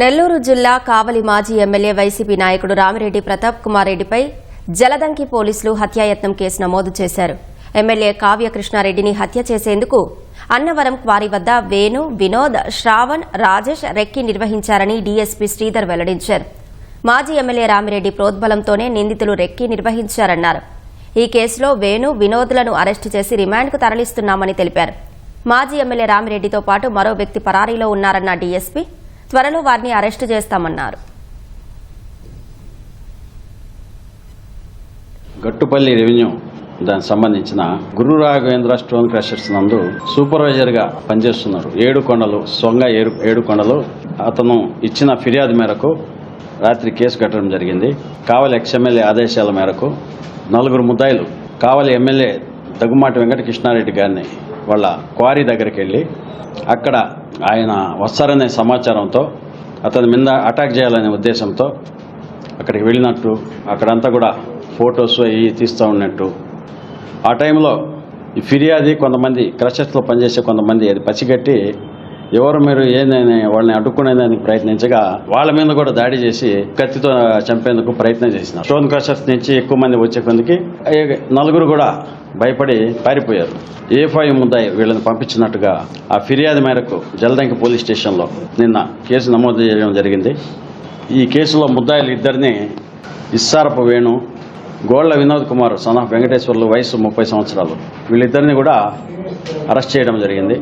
నెల్లూరు జిల్లా కావలి మాజీ MLA YCP నాయకుడు రామిరెడ్డి ప్రతాప్ కుమార్ రెడ్డిపై జలదంకి పోలీసులు హత్యాయత్నం కేసు నమోదు చేశారు. ఎమ్మెల్యే కావ్య కృష్ణారెడ్డిని హత్య చేసేందుకు అన్నవరం క్వారీ వద్ద వేణు వినోద్ శ్రావణ్ రాజేష్ రెక్కి నిర్వహించారని డీఎస్పీ శ్రీధర్ వెల్లడించారు. మాజీ ఎమ్మెల్యే రామిరెడ్డి ప్రోద్బలంతోనే నిందితులు రెక్కి నిర్వహించారన్నారు. ఈ కేసులో వేణు వినోద్లను అరెస్టు చేసి రిమాండ్కు తరలిస్తున్నామని తెలిపారు. మాజీ ఎమ్మెల్యే రామిరెడ్డితో పాటు మరో వ్యక్తి పరారీలో ఉన్నారన్న డీఎస్పీ త్వరలో వారిని అరెస్టు చేస్తామన్నారు. గట్టుపల్లి రెవెన్యూ దానికి సంబంధించిన గురు రాఘవేంద్ర స్టోన్ క్రషర్స్ నందు సూపర్వైజర్గా పనిచేస్తున్నారు. ఏడు కొండలు సొంగ ఏడు ఏడు కొండలు. అతను ఇచ్చిన ఫిర్యాదు మేరకు రాత్రి కేసు కట్టడం జరిగింది. కావలి ఎక్స్ఎమ్మెల్యే ఆదేశాల మేరకు నలుగురు ముద్దాయిలు కావలి ఎమ్మెల్యే దగ్గుమాటి వెంకట కృష్ణారెడ్డి గారిని వాళ్ళ క్వారీ దగ్గరికి వెళ్ళి అక్కడ ఆయన వస్తారనే సమాచారంతో అతని మీద అటాక్ చేయాలనే ఉద్దేశంతో అక్కడికి వెళ్ళినట్టు అక్కడంతా కూడా ఫొటోస్ అవి తీస్తూ ఉన్నట్టు. ఆ టైంలో ఈ ఫిర్యాది కొంతమంది క్రషర్స్లో పనిచేసే కొంతమంది అది పసిగట్టి ఎవరు మీరు ఏందని వాళ్ళని అడ్డుకునేదానికి ప్రయత్నించగా వాళ్ళ మీద కూడా దాడి చేసి కత్తితో చంపేందుకు ప్రయత్నం చేసినారు. స్టోన్ క్రషర్స్ నుంచి ఎక్కువ మంది వచ్చే కొందికి నలుగురు కూడా భయపడి పారిపోయారు. ఏ ఫైవ్ ముద్దాయి వీళ్ళని పంపించినట్టుగా ఆ ఫిర్యాదు మేరకు జలదంకి పోలీస్ స్టేషన్లో నిన్న కేసు నమోదు చేయడం జరిగింది. ఈ కేసులో ముద్దాయిలు ఇద్దరిని ఇస్సారపు వేణు గోళ్ళ వినోద్ కుమార్ సన్ ఆఫ్ వెంకటేశ్వర్లు వయసు ముప్పై సంవత్సరాలు వీళ్ళిద్దరిని కూడా అరెస్ట్ చేయడం జరిగింది.